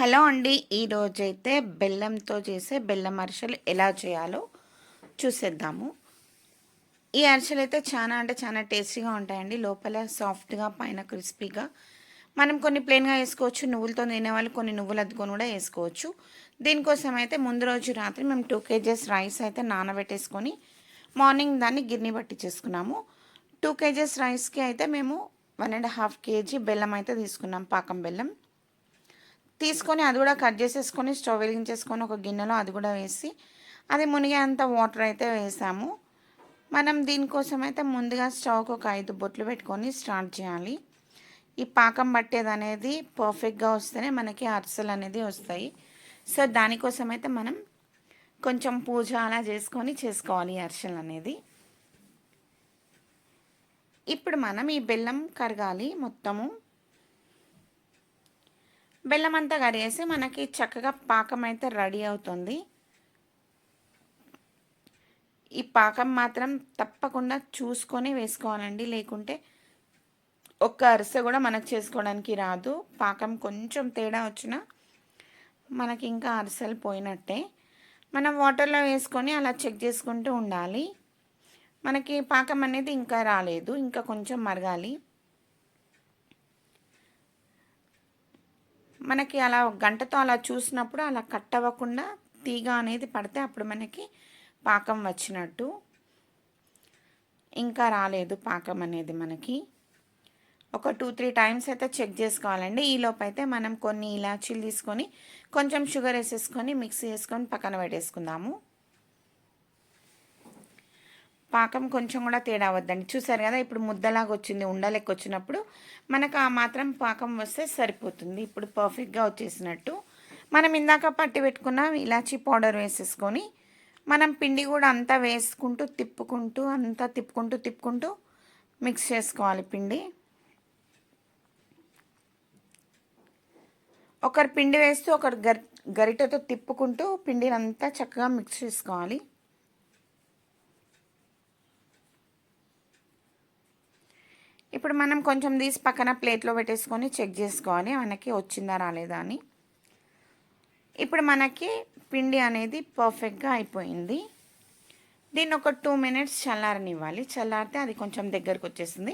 Hello అండి. ఈరోజైతే బెల్లంతో చేసే బెల్లం అరిసెలు ఎలా చేయాలో చూసేద్దాము. ఈ అరిసెలు అయితే చాలా అంటే చాలా టేస్టీగా ఉంటాయండి. లోపల సాఫ్ట్గా పైన క్రిస్పీగా. మనం కొన్ని ప్లెయిన్గా వేసుకోవచ్చు. నువ్వులతో తినేవాళ్ళు కొన్ని నువ్వులు అద్దుకొని కూడా వేసుకోవచ్చు. దీనికోసం అయితే ముందు రోజు రాత్రి మేము టూ కేజెస్ రైస్ అయితే నానబెట్టేసుకొని మార్నింగ్ దాన్ని గిర్ని పట్టించేసుకున్నాము టూ కేజెస్ రైస్కి అయితే మేము వన్ అండ్ హాఫ్ కేజీ బెల్లం అయితే తీసుకున్నాం పాకం బెల్లం. తీసుకొని అది కూడా కట్ చేసేసుకొని స్టవ్ వెలిగించేసుకొని ఒక గిన్నెలో అది కూడా వేసి అది మునిగేంత వాటర్ అయితే వేసాము. మనం దీనికోసం అయితే ముందుగా స్టవ్కి ఒక ఐదు బొట్లు పెట్టుకొని స్టార్ట్ చేయాలి. ఈ పాకం పట్టేది అనేది పర్ఫెక్ట్గా వస్తేనే మనకి అరిసెలు అనేది వస్తాయి. సో దానికోసం అయితే మనం కొంచెం పూజ అలా చేసుకొని చేసుకోవాలి అరిసెలు అనేది. ఇప్పుడు మనం ఈ బెల్లం కరగాలి మొత్తము. బెల్లం అంతా కరిగేసి మనకి చక్కగా పాకం అయితే రెడీ అవుతుంది. ఈ పాకం మాత్రం తప్పకుండా చూసుకొని వేసుకోవాలండి. లేకుంటే ఒక్క అరిసె కూడా మనకు చేసుకోవడానికి రాదు. పాకం కొంచెం తేడా వచ్చినా మనకి ఇంకా అరిసెలు పోయినట్టే. మనం వాటర్లో వేసుకొని అలా చెక్ చేసుకుంటూ ఉండాలి. మనకి పాకం అనేది ఇంకా రాలేదు. ఇంకా కొంచెం మరగాలి. మనకి అలా గంటతో అలా చూసినప్పుడు అలా కట్ అవ్వకుండా తీగ అనేది పడితే అప్పుడు మనకి పాకం వచ్చినట్టు. ఇంకా రాలేదు పాకం అనేది మనకి. ఒక టూ త్రీ టైమ్స్ అయితే చెక్ చేసుకోవాలండి. ఈలోపు అయితే మనం కొన్ని ఇలాచీలు తీసుకొని కొంచెం షుగర్ వేసేసుకొని మిక్సీ వేసుకొని పక్కన పెట్టేసుకుందాము. పాకం కొంచెం కూడా తేడా వద్దండి. చూసారు కదా ఇప్పుడు ముద్దలాగా వచ్చింది ఉండలేక వచ్చినప్పుడు మనకు ఆ మాత్రం పాకం వస్తే సరిపోతుంది. ఇప్పుడు పర్ఫెక్ట్గా వచ్చేసినట్టు. మనం ఇందాక పట్టి పెట్టుకున్న ఇలాచీ పౌడర్ వేసేసుకొని మనం పిండి కూడా అంతా వేసుకుంటూ తిప్పుకుంటూ అంతా తిప్పుకుంటూ తిప్పుకుంటూ మిక్స్ చేసుకోవాలి పిండి. ఒకరు పిండి వేస్తూ ఒకరు గరిటతో తిప్పుకుంటూ పిండిని అంతా చక్కగా మిక్స్ చేసుకోవాలి. ఇప్పుడు మనం కొంచెం తీసి పక్కన ప్లేట్లో పెట్టేసుకొని చెక్ చేసుకోవాలి మనకి వచ్చిందా రాలేదా అని. ఇప్పుడు మనకి పిండి అనేది పర్ఫెక్ట్గా అయిపోయింది. దీన్ని ఒక టూ మినిట్స్ చల్లారనివ్వాలి. చల్లారితే అది కొంచెం దగ్గరకు వచ్చేస్తుంది.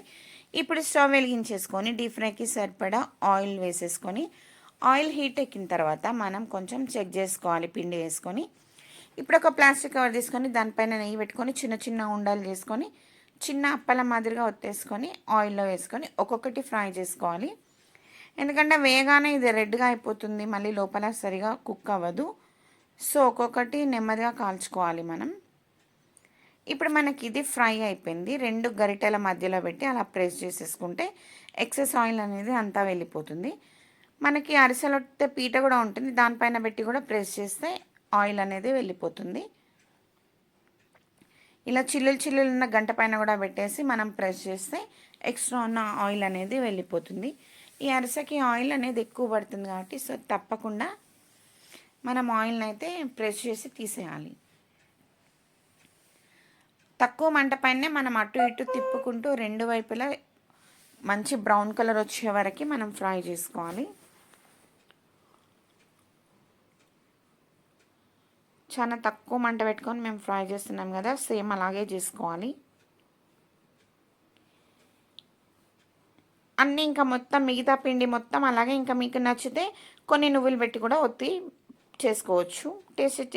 ఇప్పుడు స్టవ్ వెలిగించేసుకొని డీప్ ఫ్రైకి సరిపడా ఆయిల్ వేసేసుకొని ఆయిల్ హీట్ ఎక్కిన తర్వాత మనం కొంచెం చెక్ చేసుకోవాలి పిండి వేసుకొని. ఇప్పుడు ఒక ప్లాస్టిక్ కవర్ తీసుకొని దానిపైన నెయ్యి పెట్టుకొని చిన్న చిన్న ఉండలు చేసుకొని చిన్న అప్పల మాదిరిగా ఒత్తేసుకొని ఆయిల్లో వేసుకొని ఒక్కొక్కటి ఫ్రై చేసుకోవాలి. ఎందుకంటే వేగానే ఇది రెడ్గా అయిపోతుంది మళ్ళీ లోపల సరిగా కుక్ అవ్వదు. సో ఒక్కొక్కటి నెమ్మదిగా కాల్చుకోవాలి మనం. ఇప్పుడు మనకి ఇది ఫ్రై అయిపోయింది. రెండు గరిటెల మధ్యలో పెట్టి అలా ప్రెస్ చేసేసుకుంటే ఎక్సెస్ ఆయిల్ అనేది అంతా వెళ్ళిపోతుంది. మనకి అరిసెలొట్టే పీట కూడా ఉంటుంది. దానిపైన పెట్టి కూడా ప్రెస్ చేస్తే ఆయిల్ అనేది వెళ్ళిపోతుంది. ఇలా చిల్లులు చిల్లులు ఉన్న గంట పైన కూడా పెట్టేసి మనం ప్రెస్ చేస్తే ఎక్స్ట్రా ఉన్న ఆయిల్ అనేది వెళ్ళిపోతుంది. ఈ అరిసెకి ఆయిల్ అనేది ఎక్కువ పడుతుంది కాబట్టి సో తప్పకుండా మనం ఆయిల్ని అయితే ప్రెస్ చేసి తీసేయాలి. తక్కువ మంట పైనే మనం అటు ఇటు తిప్పుకుంటూ రెండు వైపులా మంచి బ్రౌన్ కలర్ వచ్చే వరకు మనం ఫ్రై చేసుకోవాలి. చాలా తక్కువ మంట పెట్టుకొని మేము ఫ్రై చేస్తున్నాం కదా సేమ్ అలాగే చేసుకోవాలి. అన్నీ ఇంకా మొత్తం మిగతా పిండి మొత్తం అలాగే ఇంకా మీకు నచ్చితే కొన్ని నువ్వులు పెట్టి కూడా ఒత్తి చేసుకోవచ్చు. టేస్ట్ చేసి